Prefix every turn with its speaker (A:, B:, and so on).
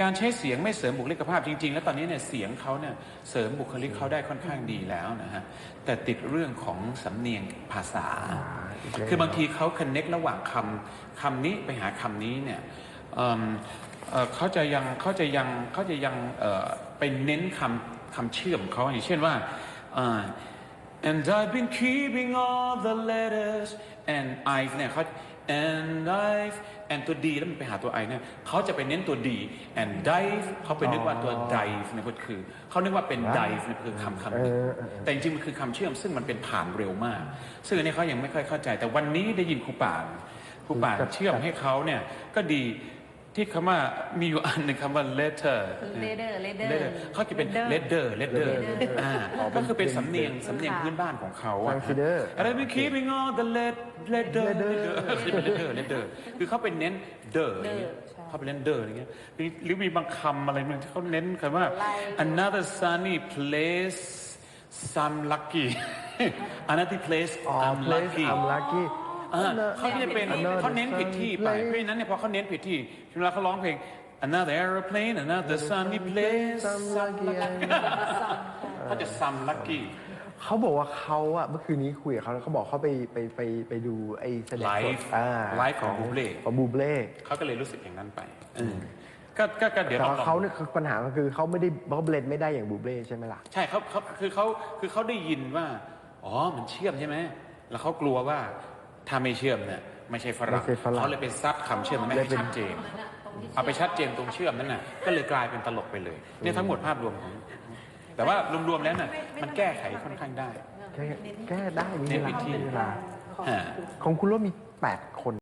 A: การใช้เสียงไม่เสริมบุคลิกภาพจริง ๆ แล้วตอนนี้เนี่ยเสียงเขาเนี่ยเสริมบุคลิกเขาได้ค่อนข้างดีแล้วนะฮะแต่ติดเรื่องของสำเนียงภาษา
B: อีกแล้ว
A: คือบางทีเขาค n เน็กระหว่างคำคำนี้ไปหาคำนี้เนี่ยเอิ่มเอ่อเขาจะยังเขาจะยังเขาจะยังเอ่อไปเน้นคำคำเชื่อมของเขาอย่างเช่นว่าอ่า and I've been keeping all the letters and I've เนี่ยเขา and I've and ตัว D แล้วมันไปหาตัว I เนี่ยเขาจะไปเน้นตัว D and dive เขาไปนึกว่าตัว dive เนี่ยก็คือเขานึกว่าเป็น dive เนี่ยคือคำคำหนึ่ง
B: เออเออเออ
A: แต่จริงๆมันคือคำเชื่อมซึ่งมันเป็นผ่านเร็วมาก ซึ่งอันนี้เขายังไม่ค่อยเข้าใจ แต่วันนี้ได้ยินครูป่านครูป่านเชื่อมให้เขาเนี่ยก็ดี ที่คำว่ามีอยู่อันหนึ่งคำว่า letter
C: leader leader
A: letter เขาจะเป็น letter letter อ่าก็คือเป็นสำเนียงสำเนียงพื้นบ้านของเขาอะ
B: Consider
A: อะไรเป็น keeping all the let letter
B: Letter
A: letter letter คือเขาเป็นเน้น the อย่างเงี้ยเขาเป็นเน้น the อย่างเงี้ยหรือหรือมีบางคำอะไรมันที่เขาเน้นคำว่า another sunny place some lucky another place
B: อ๋อ
A: I'm
B: place
A: lucky
B: I'm lucky
A: อ่าเขาจะเป็น
B: Another
A: เขาเน้นผิดที่ไป
B: sunny
A: เพราะฉะนั้นเนี่ยพอเขาเน้นผิดที่เวลาเขาร้องเพลง another aeroplane another sunny place
B: Some lucky
A: เขาจะ some lucky
B: เขาบอกว่าเขาอะเมื่อคืนนี้คุยกับเขาแล้วเขาบอกเขาไปไปไปไปดูไอ้แสดงสด
A: Live
B: อ่า
A: Live ของ Buble
B: ของบูเบเล่
A: เขาก็เลยรู้สึกอย่างนั้นไปเออก็ก็ก็เดี๋ยว
B: แต่
A: เรา
B: ว่า
A: ลอง
B: เขาเนี่ยคือปัญหาก็คือเขาไม่ได้เขาเบลนไม่ได้อย่างบูเบเล่ใช่ไหมล่ะ
A: ใช่เขาเขาคือเขาคือเขาได้ยินว่า อ๋อ มันเชื่อมใช่ไหม แล้วเขากลัวว่า ถ้าไม่เชื่อมเนี่ยไม่ใช่ฝรั่ง
B: ไม่ใช่ฝรั่ง
A: เขาเลยไปซัดคำเชื่อมมันไม่
B: เลย
A: ให้
B: เป็น
A: ชัดเจน เอาไปชัดเจนตรงเชื่อมนั่นน่ะก็เลยกลายเป็นตลกไปเลยเนี่ยทั้งหมดภาพรวมของ แต่ว่ารวมๆแล้วน่ะมันแก้ไขค่อนข้างได้
B: แก้แก้ได้มี
A: เน้
B: เวน
A: วิ
B: ลา
A: ธี
B: มีเวลา
A: ฮะ
B: ของคุณว่ามี 8 คน